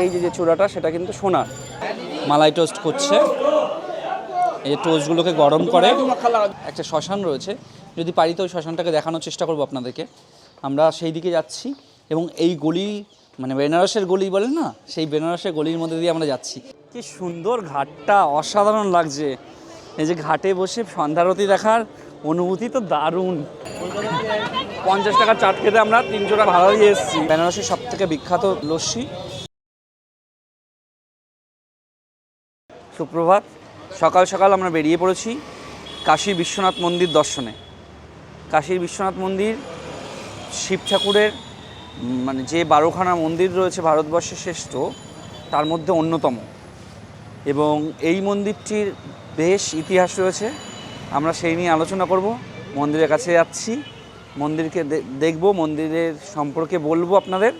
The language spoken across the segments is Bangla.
এই যে চূড়াটা, সেটা কিন্তু সোনার মালাই টোস্ট করছে। এই টোস্টগুলোকে গরম করে, একটা শ্মশান রয়েছে। যদি পারি তো ওই শ্মশানটাকে দেখানোর চেষ্টা করব আপনাদেরকে। আমরা সেই দিকে যাচ্ছি এবং এই গলি মানে বেনারসের গলি বলেন না, সেই বেনারসের গলির মধ্যে দিয়ে আমরা যাচ্ছি। কি সুন্দর ঘাটটা, অসাধারণ লাগছে। এই যে ঘাটে বসে সন্ধ্যারতি দেখার অনুভূতি তো দারুণ। পঞ্চাশ টাকার চাট খেতে আমরা তিনশো টাকা ভাড়া দিয়ে এসেছি। বেনারসের সব থেকে বিখ্যাত লস্যি সুপ্রভাত। সকাল সকাল আমরা বেরিয়ে পড়েছি কাশী বিশ্বনাথ মন্দির দর্শনে। কাশীর বিশ্বনাথ মন্দির শিব ঠাকুরের মানে যে বারোখানা মন্দির রয়েছে ভারতবর্ষে শ্রেষ্ঠ, তার মধ্যে অন্যতম। এবং এই মন্দিরটির বেশ ইতিহাস রয়েছে। আমরা সেই নিয়ে আলোচনা করব। মন্দিরের কাছে যাচ্ছি। মন্দিরকে দেখব। মন্দিরের সম্পর্কে বলব আপনাদের।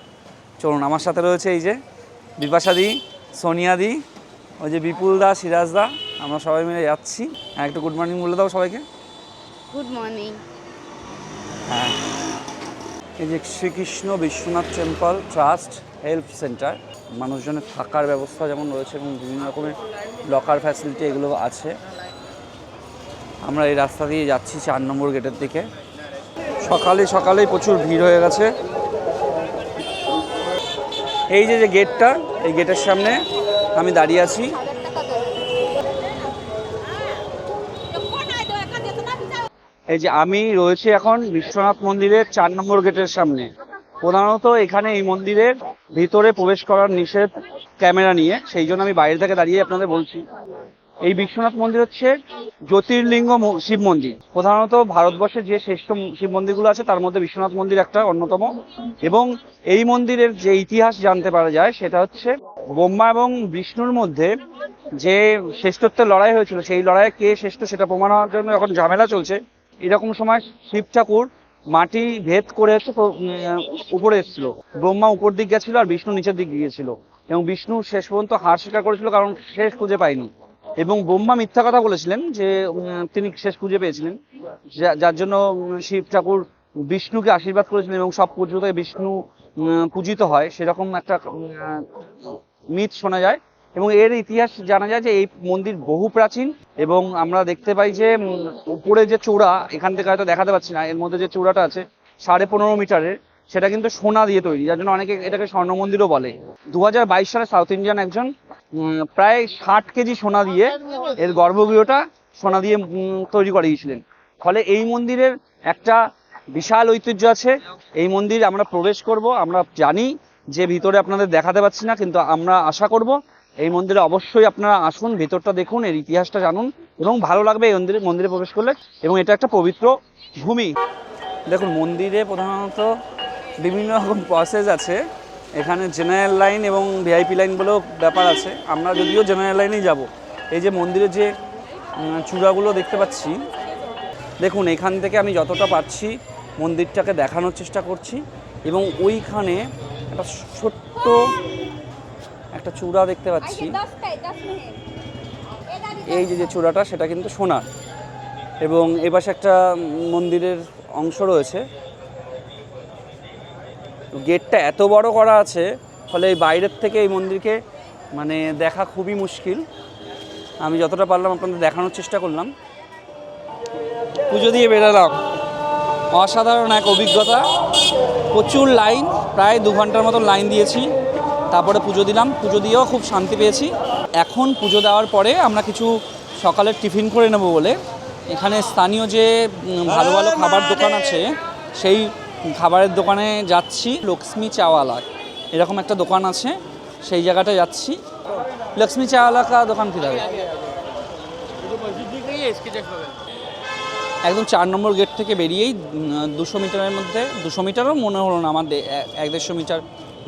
চলুন, আমার সাথে রয়েছে এই যে বিপাশাদি সোনিয়াদি ওই যে বিপুল দা সিরাজ দা আমরা সবাই মিলে যাচ্ছি। হ্যাঁ একটু গুড মর্নিং বলে দাও সবাইকে। গুড মর্নিং হ্যাঁ। এই যে Shrikrishna Vishwanath temple trust help centre মানুষজনের থাকার ব্যবস্থা যেমন রয়েছে এবং বিভিন্ন রকমের লকার ফ্যাসিলিটি এগুলো আছে। আমরা এই রাস্তা দিয়ে যাচ্ছি চার নম্বর গেটের দিকে। সকালে সকালেই প্রচুর ভিড় হয়ে গেছে। এই যে যে গেটটা এই গেটের সামনে আমি দাঁড়িয়ে আছি। এই যে আমি রয়েছে এখন বিশ্বনাথ মন্দিরের চার নম্বর গেটের সামনে। প্রধানত এখানে এই মন্দিরের ভিতরে প্রবেশ করার নিষেধ ক্যামেরা নিয়ে, সেই জন্য আমি বাইরে থেকে দাঁড়িয়ে আপনাদের বলছি। এই বিশ্বনাথ মন্দির হচ্ছে জ্যোতির্লিঙ্গ শিব মন্দির। প্রধানত ভারতবর্ষে যে শ্রেষ্ঠ শিব মন্দিরগুলো আছে, তার মধ্যে বিশ্বনাথ মন্দির একটা অন্যতম। এবং এই মন্দিরের যে ইতিহাস জানতে পারা যায়, সেটা হচ্ছে ব্রহ্মা এবং বিষ্ণুর মধ্যে যে শ্রেষ্ঠত্বের লড়াই হয়েছিল, সেই লড়াইয়ে কে শ্রেষ্ঠ সেটা প্রমাণ হওয়ার জন্য এখন ঝামেলা চলছে। এরকম সময় শিব ঠাকুর মাটি ভেদ করে উপরে এসেছিল। ব্রহ্মা উপর দিক গেছিল আর বিষ্ণু নিচের দিক গিয়েছিল। এবং বিষ্ণু শেষ পর্যন্ত হার স্বীকার করেছিল, কারণ শেষ খুঁজে পায়নি। এবং ব্রহ্মা মিথ্যা কথা বলেছিলেন যে তিনি শেষ খুঁজে পেয়েছিলেন। যার জন্য শিব ঠাকুর বিষ্ণুকে আশীর্বাদ করেছিলেন এবং সব পুজোতে বিষ্ণু পূজিত হয়, সেরকম একটা মিথ শোনা যায়। এবং এর ইতিহাস জানা যায় যে, এই মন্দির বহু প্রাচীন এবং আমরা দেখতে পাই যে উপরে যে চূড়া, এখান থেকে হয়তো দেখাতে পাচ্ছি না, এর মধ্যে যে চূড়াটা আছে, সাড়ে পনেরো মিটারের, সেটা কিন্তু সোনা দিয়ে তৈরি, যার জন্য অনেকে এটাকে স্বর্ণ মন্দিরও বলে। দু হাজার বাইশ সালে সাউথ ইন্ডিয়ান একজন প্রায় ষাট কেজি সোনা দিয়ে এর গর্ভগৃহটা সোনা দিয়ে তৈরি করে গিয়েছিলেন। ফলে এই মন্দিরের একটা বিশাল ঐতিহ্য আছে। এই মন্দির আমরা প্রবেশ করব, আমরা জানি যে ভিতরে আপনাদের দেখাতে পাচ্ছি না, কিন্তু আমরা আশা করব এই মন্দিরে অবশ্যই আপনারা আসুন, ভেতরটা দেখুন, এর ইতিহাসটা জানুন এবং ভালো লাগবে এই মন্দিরে মন্দিরে প্রবেশ করলে এবং এটা একটা পবিত্র ভূমি। দেখুন, মন্দিরে প্রধানত বিভিন্ন রকম প্রসেস আছে। এখানে জেনারেল লাইন এবং ভিআইপি লাইন বলেও ব্যাপার আছে। আমরা যদিও জেনারেল লাইনেই যাব। এই যে মন্দিরে যে চূড়াগুলো দেখতে পাচ্ছি, দেখুন, এখান থেকে আমি যতটা পাচ্ছি মন্দিরটাকে দেখানোর চেষ্টা করছি এবং ওইখানে একটা ছোট্ট একটা চূড়া দেখতে পাচ্ছি। এই যে যে চূড়াটা, সেটা কিন্তু সোনার। এবং এ পাশে একটা মন্দিরের অংশ রয়েছে। গেটটা এত বড় করা আছে, ফলে এই বাইরের থেকে এই মন্দিরকে মানে দেখা খুবই মুশকিল। আমি যতটা পারলাম আপনাদের দেখানোর চেষ্টা করলাম। পুজো দিয়ে বেরোলাম। অসাধারণ এক অভিজ্ঞতা। প্রচুর লাইন, প্রায় দু ঘণ্টার মতো লাইন দিয়েছি। তারপরে পুজো দিলাম। পুজো দিয়েও খুব শান্তি পেয়েছি। এখন পুজো দেওয়ার পরে আমরা কিছু সকালের টিফিন করে নেব বলে। এখানে স্থানীয় যে ভালো ভালো খাবার দোকান আছে, সেই খাবারের দোকানে যাচ্ছি, লক্ষ্মী চাওয়ালা এরকম একটা দোকান আছে, সেই জায়গাটা যাচ্ছি। লক্ষ্মী চাওয়ালা কা দোকান কীভাবে একদম চার নম্বর গেট থেকে বেরিয়েই দুশো মিটারের মধ্যে, দুশো মিটারও মনে হলো না আমার এক দেড়শো মিটার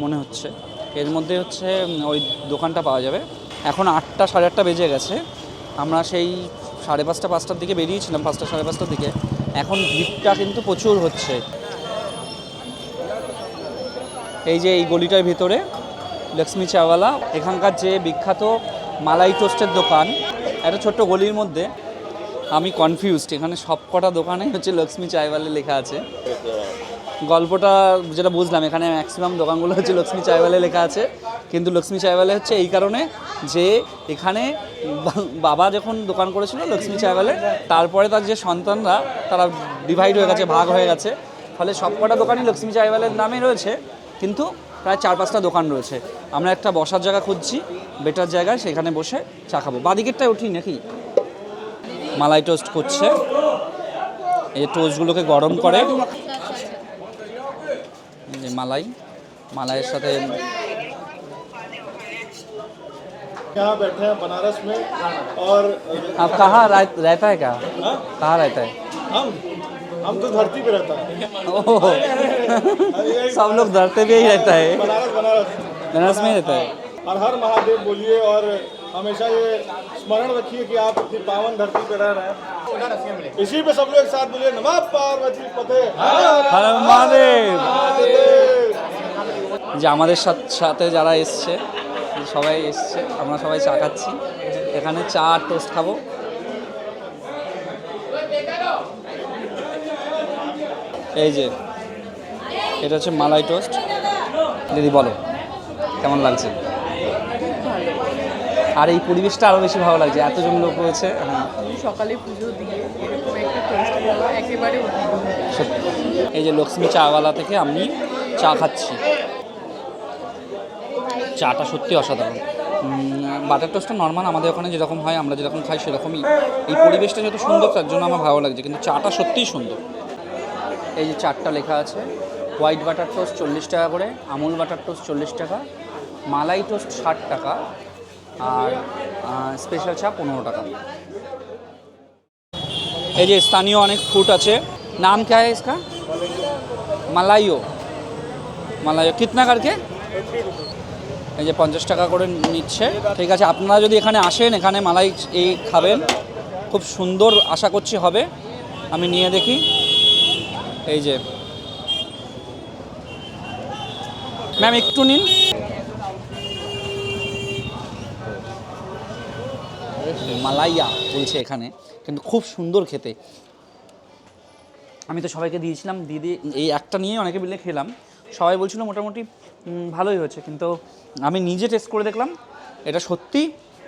মনে হচ্ছে। এর মধ্যে হচ্ছে ওই দোকানটা পাওয়া যাবে। এখন আটটা, সাড়ে আটটা বেজে গেছে। আমরা সেই সাড়ে পাঁচটা, পাঁচটার দিকে বেরিয়েছিলাম, পাঁচটা, সাড়ে পাঁচটার দিকে। এখন ভিড়টা কিন্তু প্রচুর হচ্ছে। এই যে এই গলিটার ভিতরে, লক্ষ্মী চাওয়ালা, এখানকার যে বিখ্যাত মালাই টোস্টের দোকান, একটা ছোট্ট গলির মধ্যে, আমি কনফিউজড এখানে সব কটা দোকানে হচ্ছে লক্ষ্মী চায়ওয়ালে লেখা আছে। গল্পটা যেটা বুঝলাম, এখানে ম্যাক্সিমাম দোকানগুলো হচ্ছে লক্ষ্মী চায়ওয়ালে লেখা আছে। কিন্তু লক্ষ্মী চাইওয়ালে হচ্ছে এই কারণে যে এখানে বাবা যখন দোকান করেছিল লক্ষ্মী চাইওয়ালে তারপরে তার যে সন্তানরা, তারা ডিভাইড হয়ে গেছে, ভাগ হয়ে গেছে। ফলে সবকটা দোকানই লক্ষ্মী চাইওয়ালের নামে রয়েছে। কিন্তু প্রায় চার পাঁচটা দোকান রয়েছে আমরা একটা বসার জায়গা খুঁজছি বেটার জায়গায় সেখানে বসে চা খাবো বাদিকেরটায় উঠি নাকি মালাই টোস্ট করছে এই যে টোস্টগুলোকে গরম করে এই যে মালাই মালাইয়ের সাথে यहाँ बैठे हैं बनारस में और आप कहाँ रह- रहता है क्या कहाँ रहता है हम हम तो धरती पे रहता है ओह सब लोग धरते पे ही रहता है बनारस बनारस बनारस में ही रहता है और हर महादेव बोलिए और हमेशा ये स्मरण रखिए कि आप इतनी पावन धरती पे रह रहे हैं इसी पे सब लोग एक साथ बोलिए नमः पार्वती पते হর মহাদেব महादेव যে আমাদের সাথ- সাথে যারা এসছে সবাই এসছে আমরা সবাই চা খাচ্ছি এখানে চা আর টোস্ট খাবো এই যে এটা হচ্ছে মালাই টোস্ট। দিদি বলো কেমন লাগছে? আর এই পরিবেশটা আরও বেশি ভালো লাগছে এতজন লোক রয়েছে হ্যাঁ। সকালে পুজো দিয়ে একেবারে এই যে লক্ষ্মী চাওয়ালা থেকে আমি চা খাচ্ছি। চাটা সত্যি অসাধারণ। বাটার টোস্টটা নর্মাল আমাদের ওখানে যেরকম হয় আমরা যেরকম খাই সেরকমই। এই পরিবেশটা যত সুন্দর তার জন্য আমার ভালো লাগছে কিন্তু চাটা সত্যিই সুন্দর। এই যে চারটা লেখা আছে হোয়াইট বাটার টোস্ট চল্লিশ টাকা করে আমুল বাটার টোস্ট চল্লিশ টাকা মালাই টোস্ট ষাট টাকা আর স্পেশাল চা পনেরো টাকা এই যে স্থানীয় অনেক ফুড আছে নাম क्या है इसका মালাইও মালাইও কিতনা করকে এই যে পঞ্চাশ টাকা করে নিচ্ছে ঠিক আছে আপনারা যদি এখানে আসেন এখানে মালাই এই খাবেন খুব সুন্দর আশা করছি হবে আমি নিয়ে দেখি এই যে। ম্যাম একটু নিন। মালাইয়া বলছে এখানে কিন্তু খুব সুন্দর খেতে। আমি তো সবাইকে দিয়েছিলাম দিদি এই একটা নিয়ে অনেকে মিলে খেলাম। সবাই বলছিল মোটামুটি ভালোই হয়েছে কিন্তু আমি নিজে টেস্ট করে দেখলাম এটা সত্যি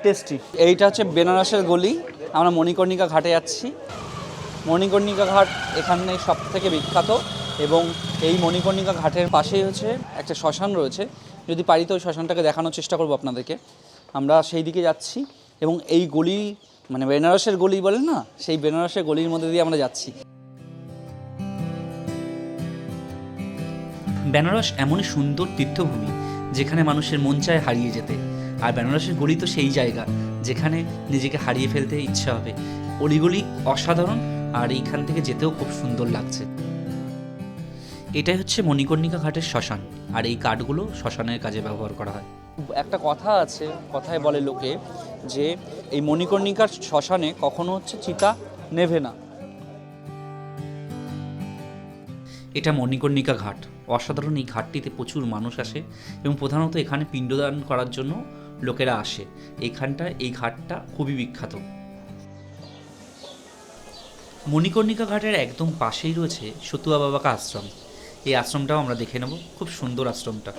টেস্টি এইটা হচ্ছে বেনারসের গলি আমরা মণিকর্ণিকা ঘাটে যাচ্ছি। মণিকর্ণিকা ঘাট এখানে সব থেকে বিখ্যাত এবং এই মণিকর্ণিকা ঘাটের পাশেই হচ্ছে একটা শ্মশান রয়েছে। যদি পারি তো ওই শ্মশানটাকে দেখানোর চেষ্টা করব আপনাদেরকে। আমরা সেই দিকে যাচ্ছি এবং এই গলি মানে বেনারসের গলি বলে না, সেই বেনারসের গলির মধ্যে দিয়ে আমরা যাচ্ছি। বেনারস এমনই সুন্দর তীর্থভূমি যেখানে মানুষের মন চায় হারিয়ে যেতে। আর বেনারসের গলি তো সেই জায়গা যেখানে নিজেকে হারিয়ে ফেলতে ইচ্ছা হবে। অলিগলি অসাধারণ আর এইখান থেকে যেতেও খুব সুন্দর লাগছে। এটাই হচ্ছে মণিকর্ণিকা ঘাটের শ্মশান আর এই কাঠগুলো শ্মশানের কাজে ব্যবহার করা হয়। একটা কথা আছে কথায় বলে লোকে যে এই মণিকর্ণিকার শ্মশানে কখনো হচ্ছে চিতা নেভে না। এটা মণিকর্ণিকা ঘাট। অসাধারণ এই ঘাটটিতে প্রচুর মানুষ আসে এবং প্রধানত এখানে পিণ্ডদান করার জন্য লোকেরা আসে। এইখানটা এই ঘাটটা খুবই বিখ্যাত। মণিকর্ণিকা ঘাটের একদম পাশেই রয়েছে সতুয়া বাবাকা আশ্রম এই আশ্রমটাও আমরা দেখে নেব খুব সুন্দর আশ্রমটা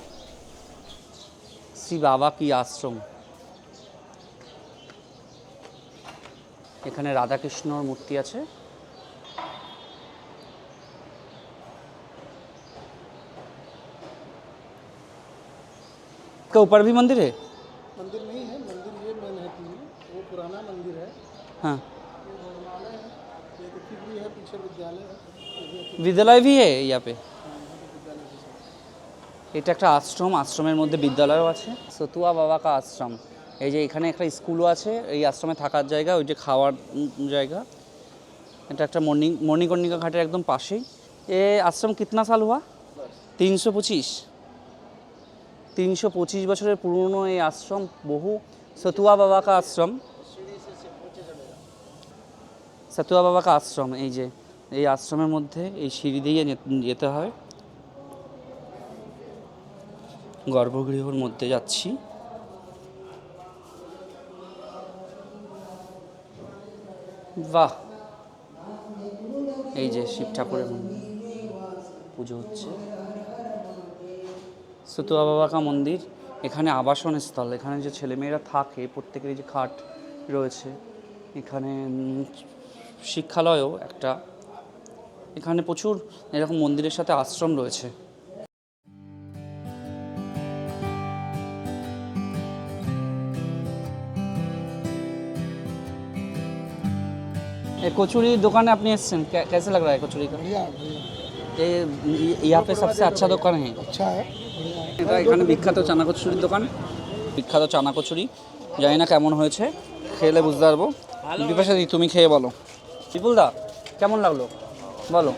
শ্রী বাবা কি আশ্রম এখানে রাধাকৃষ্ণর মূর্তি আছে के ऊपर भी मंदिर है मंदिर नहीं है मंदिर ये मेन है तीन वो पुराना मंदिर है हाँ है বিদ্যালয় ভি है यहाँ पे এটা একটা আশ্রম আশ্রমের মধ্যে বিদ্যালয়ও আছে সতুয়া বাবা কা আশ্রম এই যে এখানে একটা স্কুলও আছে এই আশ্রমে থাকার জায়গা ওই যে খাওয়ার উম, জায়গা এটা একটা মর্নিং মণিকর্ণিকা ঘাটের একদম পাশেই এ আশ্রম কিতনা সাল হুয়া তিনশো পঁচিশ তিনশো পঁচিশ বছরের পুরনো এই আশ্রম বহু সতুয়া বাবা কা আশ্রম সতুয়া বাবা কা আশ্রম এই যে এই আশ্রমের মধ্যে এই সিঁড়ি দিয়ে যেতে হয়। গর্ভগৃহর মধ্যে যাচ্ছি। বাহ! এই যে শিব ঠাকুরের পুজো হচ্ছে। সুতুয়া বাবাকা মন্দির, এখানে আবাসন স্থল, এখানে যে ছেলেমেয়েরা থাকে, প্রত্যেকেরই যে খাট রয়েছে, এখানে শিক্ষালয়ও একটা এখানে প্রচুর এরকম মন্দিরের সাথে আশ্রম রয়েছে। कचौड़ी দোকানে আপনি এসছেন? কেসে लग रहा है कचौड़ी का ये यहाँ দোকান হ্যাঁ এটা এখানে বিখ্যাত চানা কচুরির দোকান। বিখ্যাত চানা কচুরি। জানি না কেমন হয়েছে খেলে বুঝতে পারব। বিপাশা দি তুমি খেয়ে বলো। বিপুল দা কেমন লাগল? বলো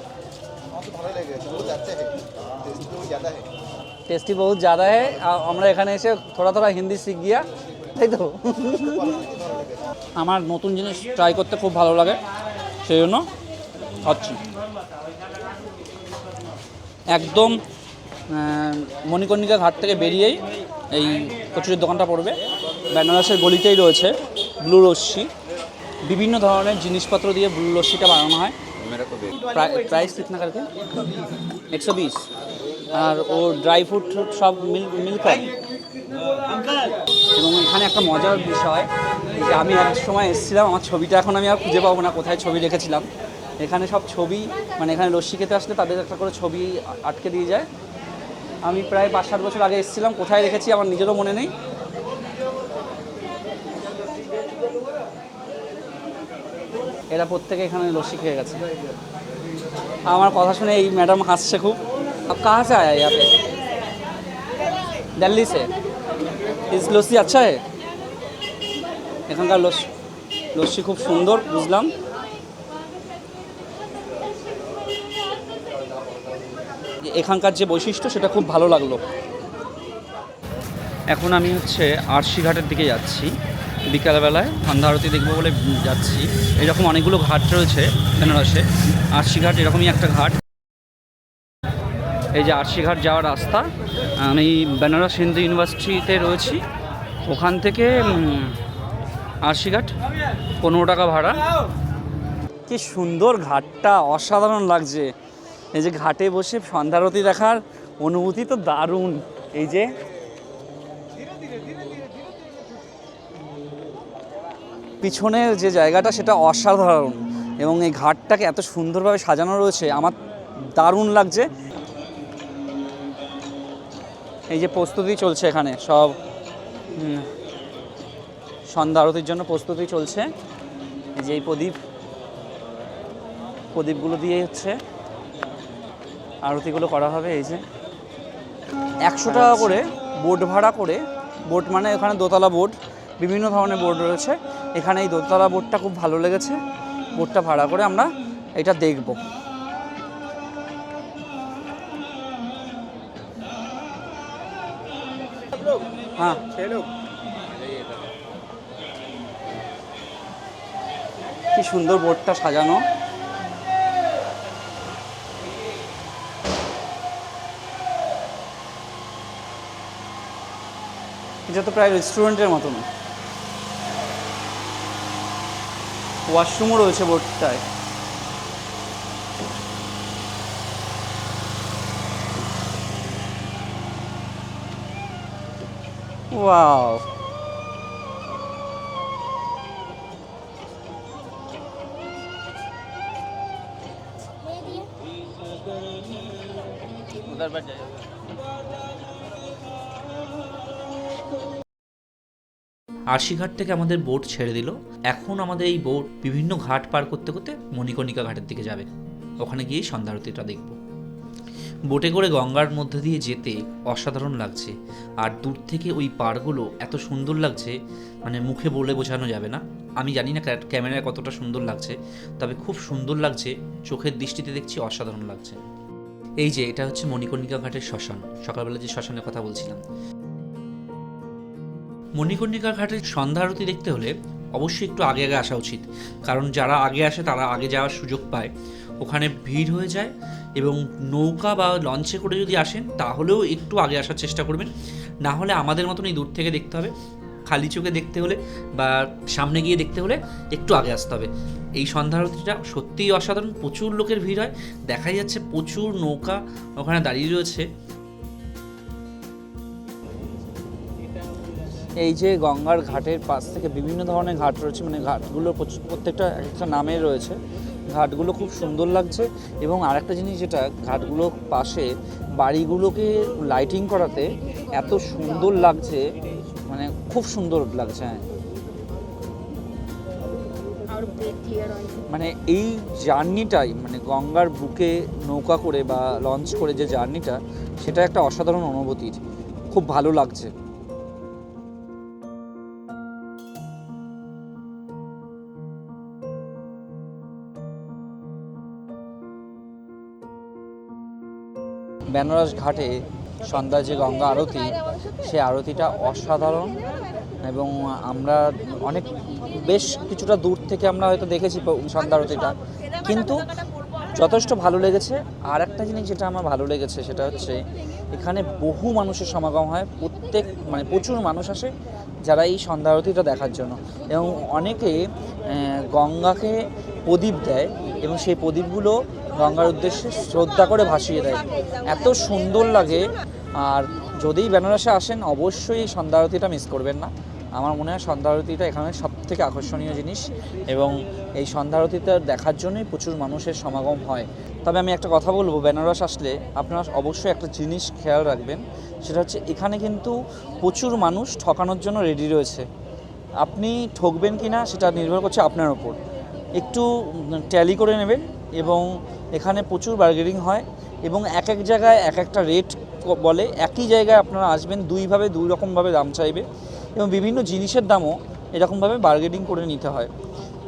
টেস্টি বহুত ज़्यादा है আ- আমরা এখানে এসে থোড়া থোড়া হিন্দি শিখ গিয়া তাই তো আমার নতুন জিনিস ট্রাই করতে খুব ভালো লাগে সেই জন্য খাচ্ছি একদম আহ, মণিকর্ণিকা ঘাট থেকে বেরিয়েই এই কচুরির দোকানটা পড়বে বেনারসের গলিতেই রয়েছে ব্লু লস্যি বিভিন্ন ধরনের জিনিসপত্র দিয়ে ব্লু লস্যিটা বানানো হয় প্রাইস কিতনা করকে একশো বিশ আর ও ড্রাই ফ্রুট সব মিল মিল করে এবং এখানে একটা মজার বিষয় যে আমি এক সময় এসেছিলাম, আমার ছবিটা এখন আমি আর খুঁজে পাবো না, কোথায় ছবি রেখেছিলাম। এখানে সব ছবি মানে এখানে লস্যি খেতে আসলে তাদের একটা করে ছবি আটকে দিয়ে যায়। আমি প্রায় পাঁচ সাত বছর আগে এসেছিলাম, কোথায় রেখেছি আমার নিজেরও মনে নেই। এরা প্রত্যেকে এখানে লস্যি খেয়ে গেছে। আমার কথা শুনে এই ম্যাডাম হাসছে খুব। কাহা সে আয় ইয়াপে দিল্লি সে? ইস লস্যি আচ্ছা হে? এখানকার লস্যি লস্যি খুব সুন্দর, বুঝলাম। এখানকার যে বৈশিষ্ট্য, সেটা খুব ভালো লাগল। এখন আমি হচ্ছে আরশিঘাটের দিকে যাচ্ছি। বিকালবেলায় সন্ধ্যা আরতি দেখব বলে যাচ্ছি। এরকম অনেকগুলো ঘাট রয়েছে বেনারসে। আরশি ঘাট এরকমই একটা ঘাট। এই যে আরশি ঘাট যাওয়ার রাস্তা, আমি বেনারস হিন্দু ইউনিভার্সিটিতে রয়েছি। ওখান থেকে আরশি ঘাট, পনেরো টাকা ভাড়া। কি সুন্দর ঘাটটা, অসাধারণ লাগছে। এই যে ঘাটে বসে সন্ধ্যারতি দেখার অনুভূতি তো দারুণ। এই যে পিছনের যে জায়গাটা সেটা অসাধারণ এবং এই ঘাটটাকে এত সুন্দরভাবে সাজানো রয়েছে আমার দারুণ লাগছে। এই যে প্রস্তুতি চলছে এখানে সব সন্ধ্যা আরতির জন্য প্রস্তুতি চলছে। এই যে এই প্রদীপ প্রদীপগুলো দিয়ে হচ্ছে। আরতিগুলো করা হবে এই যে। একশো টাকা করে বোট ভাড়া করে বোট মানে ওখানে দোতলা বোট বিভিন্ন ধরনের বোট রয়েছে। এখানে এই দোতলা বোটটা খুব ভালো লেগেছে। বোটটা ভাড়া করে আমরা এটা দেখব। হ্যাঁ। কি সুন্দর বোটটা সাজানো। এটা তো প্রায় রেস্টুরেন্টের মতন ওয়াশরুমও রয়েছে বোটটায় ওয়াও उधर बैठ जाइए আরশিঘাট থেকে আমাদের বোট ছেড়ে দিল এখন আমাদের এই বোট বিভিন্ন ঘাট পার করতে করতে মণিকর্ণিকা ঘাটের দিকে যাবে। ওখানে গিয়েই সন্ধ্যা আরতিটা দেখব। বোটে করে গঙ্গার মধ্যে দিয়ে যেতে অসাধারণ লাগছে। আর দূর থেকে ওই পাড়গুলো এত সুন্দর লাগছে মানে মুখে বলে বোঝানো যাবে না। আমি জানি না ক্যা- ক্যামেরায় কতটা সুন্দর লাগছে, তবে খুব সুন্দর লাগছে, চোখের দৃষ্টিতে দেখছি অসাধারণ লাগছে। এই যে, এটা হচ্ছে মণিকর্ণিকা ঘাটের শ্মশান, সকালবেলা যে শ্মশানের কথা বলছিলাম। মণিকর্ণিকা ঘাটের সন্ধ্যা আরতি দেখতে হলে অবশ্যই একটু আগে আগে আসা উচিত। কারণ যারা আগে আসে, তারা আগে যাওয়ার সুযোগ পায়। ওখানে ভিড় হয়ে যায় এবং নৌকা বা লঞ্চে করে যদি আসেন, তাহলেও একটু আগে আসার চেষ্টা করবেন। না হলে আমাদের মতন এই দূর থেকে দেখতে হবে। খালি চোখে দেখতে হলে বা সামনে গিয়ে দেখতে হলে একটু আগে আসতে হবে। এই সন্ধ্যা আরতিটা সত্যিই অসাধারণ। প্রচুর লোকের ভিড় হয়। দেখাই যাচ্ছে প্রচুর নৌকা ওখানে দাঁড়িয়ে রয়েছে। এই যে গঙ্গার ঘাটের পাশ থেকে বিভিন্ন ধরনের ঘাট রয়েছে মানে ঘাটগুলো প্রত্যেকটা এক একটা নামে রয়েছে। ঘাটগুলো খুব সুন্দর লাগছে এবং আরেকটা জিনিস যেটা ঘাটগুলো পাশে বাড়িগুলোকে লাইটিং করাতে এত সুন্দর লাগছে মানে খুব সুন্দর লাগছে হ্যাঁ। মানে এই জার্নিটাই মানে গঙ্গার বুকে নৌকা করে বা লঞ্চ করে যে জার্নিটা সেটা একটা অসাধারণ অনুভূতির। খুব ভালো লাগছে। বেনারস ঘাটে সন্ধ্যায় যে গঙ্গা আরতি সেই আরতিটা অসাধারণ এবং আমরা অনেক, বেশ কিছুটা দূর থেকে আমরা হয়তো দেখেছি সন্ধ্যা আরতিটা। কিন্তু যথেষ্ট ভালো লেগেছে। আর একটা জিনিস যেটা আমার ভালো লেগেছে, সেটা হচ্ছে এখানে বহু মানুষের সমাগম হয়। প্রত্যেক মানে প্রচুর মানুষ আসে যারা এই সন্ধ্যা আরতিটা দেখার জন্য। এবং অনেকে গঙ্গাকে প্রদীপ দেয় এবং সেই প্রদীপগুলো গঙ্গার উদ্দেশ্যে শ্রদ্ধা করে ভাসিয়ে দেয়। এত সুন্দর লাগে। আর যদি বেনারসে আসেন, অবশ্যই এই সন্ধ্যা আরতিটা মিস করবেন না। আমার মনে হয় সন্ধ্যা আরতিটা এখানে সব থেকে আকর্ষণীয় জিনিস এবং এই সন্ধ্যা আরতিটা দেখার জন্যই প্রচুর মানুষের সমাগম হয়। তবে আমি একটা কথা বলব, বেনারস আসলে আপনারা অবশ্যই একটা জিনিস খেয়াল রাখবেন, সেটা হচ্ছে এখানে কিন্তু প্রচুর মানুষ ঠকানোর জন্য রেডি রয়েছে। আপনি ঠকবেন কি না সেটা নির্ভর করছে আপনার ওপর। একটু ট্যালি করে নেবেন। এবং এখানে প্রচুর বার্গেনিং হয় এবং এক এক জায়গায় এক একটা রেট বলে। একই জায়গায় আপনারা আসবেন, দুইভাবে দুই রকমভাবে দাম চাইবে এবং বিভিন্ন জিনিসের দামও এরকমভাবে বার্গেনিং করে নিতে হয়।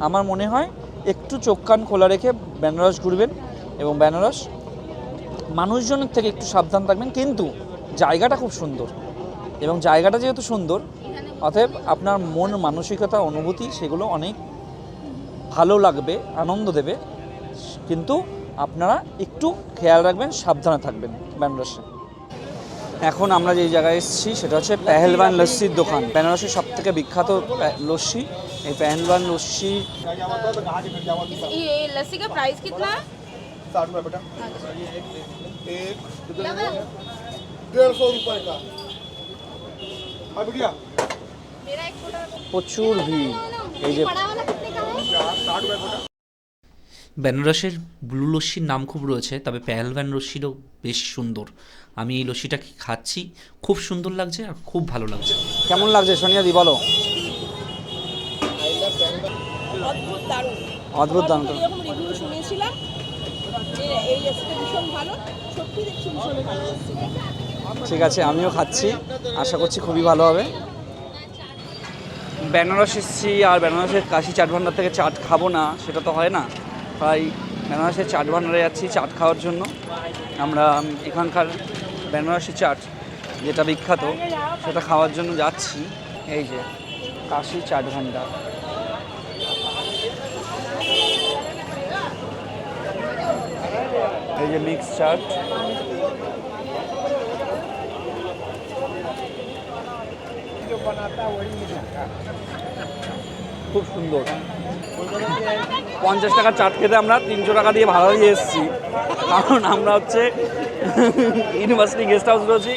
আমার মনে হয় একটু চোখ কান খোলা রেখে বেনারস ঘুরবেন এবং বেনারস মানুষজনের থেকে একটু সাবধান থাকবেন, কিন্তু জায়গাটা খুব সুন্দর এবং জায়গাটা যেহেতু সুন্দর, অতএব আপনার মন, মানসিকতা, অনুভূতি সেগুলো অনেক ভালো লাগবে, আনন্দ দেবে। কিন্তু আপনারা একটু খেয়াল রাখবেন সাবধানে থাকবেন বেনারসে এখন আমরা যে জায়গায় এসেছি সেটা হচ্ছে পেহেলবান লস্যির দোকান বেনারসের সব থেকে বিখ্যাত পে- লস্যি এই পেহেলবান লস্যি ये लस्सी का प्राइस कितना है साठ रुपये बेटा एक डेढ़ सौ रुपये का हाँ बिटिया मेरा एक छोटा প্রচুর ভিড় এই যে বেনারসের ব্লু লস্যির নাম খুব রয়েছে তবে পেহেলভ্যান লস্যিরও বেশ সুন্দর। আমি এই লস্যিটা খাচ্ছি খুব সুন্দর লাগছে আর খুব ভালো লাগছে। কেমন লাগছে সোনিয়াদি বলো? অদ্ভুত দারুণ। অদ্ভুত দাম তো রিভিউ শুনেছিলাম এই রেসিপি ভীষণ ভালো সত্যি দেখছি ভীষণ ভালো ঠিক আছে আমিও খাচ্ছি আশা করছি খুবই ভালো হবে। বেনারস এসেছি আর বেনারসের কাশি চাট ভান্ডার থেকে চাট খাব না সেটা তো হয় না। তাই বেনারসের চাট ভান্ডারে যাচ্ছি, চাট খাওয়ার জন্য। আমরা এখানকার বেনারসি চাট যেটা বিখ্যাত, সেটা খাওয়ার জন্য যাচ্ছি। এই যে, কাশি চাট ভান্ডার। এই যে মিক্স চাট। খুব সুন্দর। পঞ্চাশ টাকার চাট খেতে আমরা তিনশো টাকা দিয়ে ভাড়া দিয়ে এসেছি। কারণ আমরা হচ্ছে ইউনিভার্সিটি গেস্ট হাউস রয়েছি।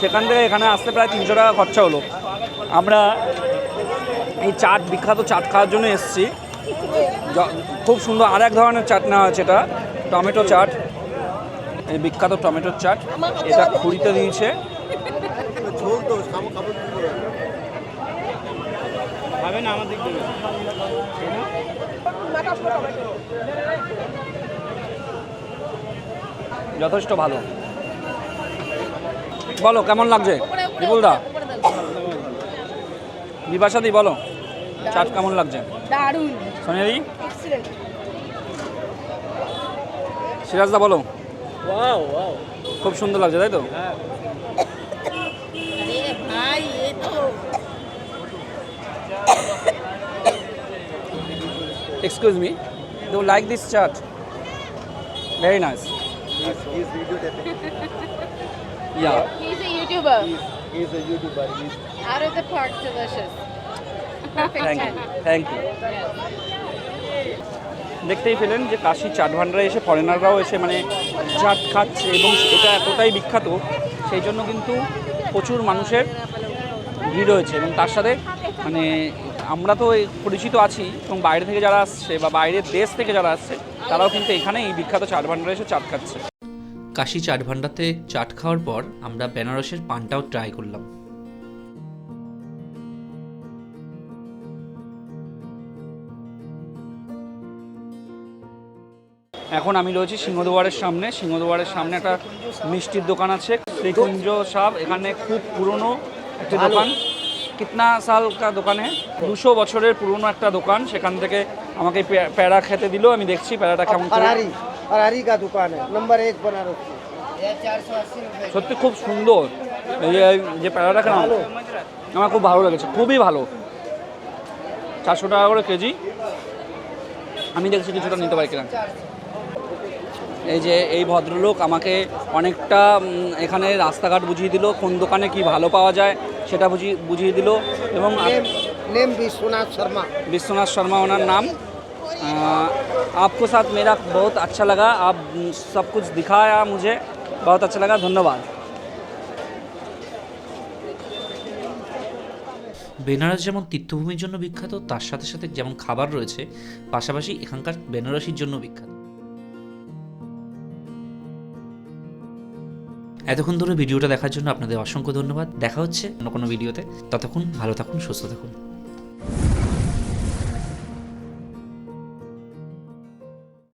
সেখান থেকে এখানে আসতে প্রায় তিনশো টাকা খরচা হলো। আমরা এই চাট, বিখ্যাত চাট খাওয়ার জন্য এসেছি। খুব সুন্দর আর এক ধরনের চাট নেওয়া হয়েছে এটা, টমেটো চাট। এই বিখ্যাত টমেটোর চাট। এটা খুঁড়িতে দিয়েছে। খাবে না যথেষ্ট ভালো। বলো কেমন লাগছে? বিপুলদা? বিপাশাদি বলো। চাট কেমন লাগছে? দারুণ। সিরাজদা বলো। খুব সুন্দর লাগছে তাই তো? হ্যাঁ। Excuse me do like this chat very nice He's video taping. Yeah he's a YouTuber. He's a YouTuber. He's out of the park delicious. Perfect ten you thank you দেখতেই পেলেন যে কাশি চাট ভান্ডারে এসে ফরেনাররাও এসে মানে চাট খাচ্ছে এবং এটা এতটাই বিখ্যাত সেই জন্য কিন্তু প্রচুর মানুষের ভিড় হয়েছে এবং তার সাথে মানে আমরা তো পরিচিত আছি এবং বাইরে থেকে যারা আসছে বা বাইরের দেশ থেকে যারা আসছে তারাও কিন্তু এখানে এই বিখ্যাত চাট ভান্ডারে এসে চাট খাচ্ছে। কাশি চাট ভান্ডারতে চাট খাওয়ার পর আমরা বেনারসের পানটাও ট্রাই করলাম। এখন আমি রয়েছি সিংহদুয়ারের সামনে। সিংহদুয়ারের সামনে একটা মিষ্টির দোকান আছে শ্রীকুঞ্জ সাহ এখানে খুব পুরনো একটা দোকান। কিতনা সাল কা দোকান হ্যাঁ দুশো বছরের পুরনো একটা দোকান সেখান থেকে আমাকে পে- প্যারা খেতে দিল আমি দেখছি প্যারাটা কেমন করে। फरारी फरारी का दुकान है नंबर एक बनारस की সত্যি খুব সুন্দর এই যে যে প্যারাটা কেন আমার খুব ভালো লেগেছে খুবই ভালো চারশো টাকা করে কেজি আমি দেখছি কিছুটা নিতে পারি কিনা এই যে এই ভদ্রলোক আমাকে অনেকটা উম, এখানে রাস্তাঘাট বুঝিয়ে দিল কোন দোকানে কি ভালো পাওয়া যায় সেটা বুঝিয়ে বুঝিয়ে দিল এবং up- name name Vishwanath Sharma Vishwanath Sharma owner नाम आ, आपको साथ मेरा बहुत अच्छा लगा आप म, सब कुछ दिखाया मुझे बहुत अच्छा लगा धन्यवाद বেনারস যেমন তীর্থভূমির জন্য বিখ্যাত তার সাথে সাথে যেমন খাবার রয়েছে পাশাপাশি এখানকার বেনারসির জন্য বিখ্যাত এতক্ষণ ধরে ভিডিওটা দেখার জন্য আপনাদের অসংখ্য ধন্যবাদ। দেখা হচ্ছে অন্য কোনো ভিডিওতে। ততক্ষণ ভালো থাকুন, সুস্থ থাকুন।